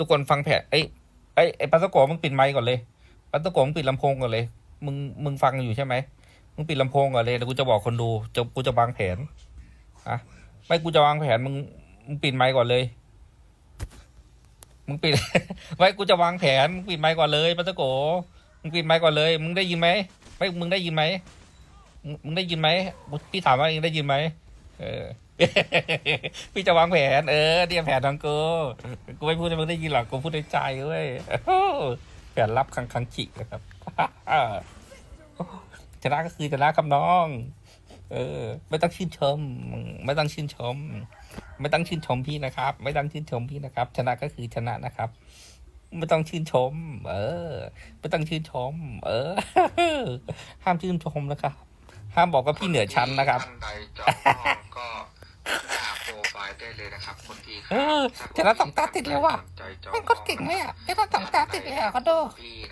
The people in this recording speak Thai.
ทุกคนฟังแผนไอ้ไอ้ไอ้ปัสโกมึงปิดไมค์ก่อนเลยปัสโกะมึงปิดลำโพงก่อนเลย มึงมึงฟังอยู่ใช่ไหมมึงปิดลำโพงก่อนเลยแล้วกูจะบอกคนดูจะกูจะวางแผนอะไม่กูจะวางแผนมึงมึงปิดไมค์ก่อนเลย มึงปิดไว้กูจะวางแผนมึงปิดไมค์ก่อนเลยปัสโกมึงปิดไมค์ก่อนเลย มึงได้ยินไหมไม่มึงได้ยินไหมมึงมึงได้ยินไหมพี่ถามว่าเองได้ยินไหมเออ พี่จะวางแผน เออเนี่ยแผนของกูกูไม่พูดให้มึงได้ยินหรอกกูพูดในใจเว้ยแผนลับคังคังฉินะครับชนะก็คือชนะครับน้อง เออ ไม่ต้องชื่นชม ไม่ต้องชื่นชม ไม่ต้องชื่นชมพี่นะครับ ไม่ต้องชื่นชมพี่นะครับ ชนะก็คือชนะนะครับ ไม่ต้องชื่นชม เออ ไม่ต้องชื่นชม เออ ห้ามชื่นชมนะครับ ห้ามบอกว่าพี่เหนือชั้นนะครับ ฟล์ได้เลยนะครับคนที่เออชนะสองตาติดแล้วว่ะใจจองแม่งก็เก่งเลยอะชนะสองตาติดเลยอะเขาดูพี่นะ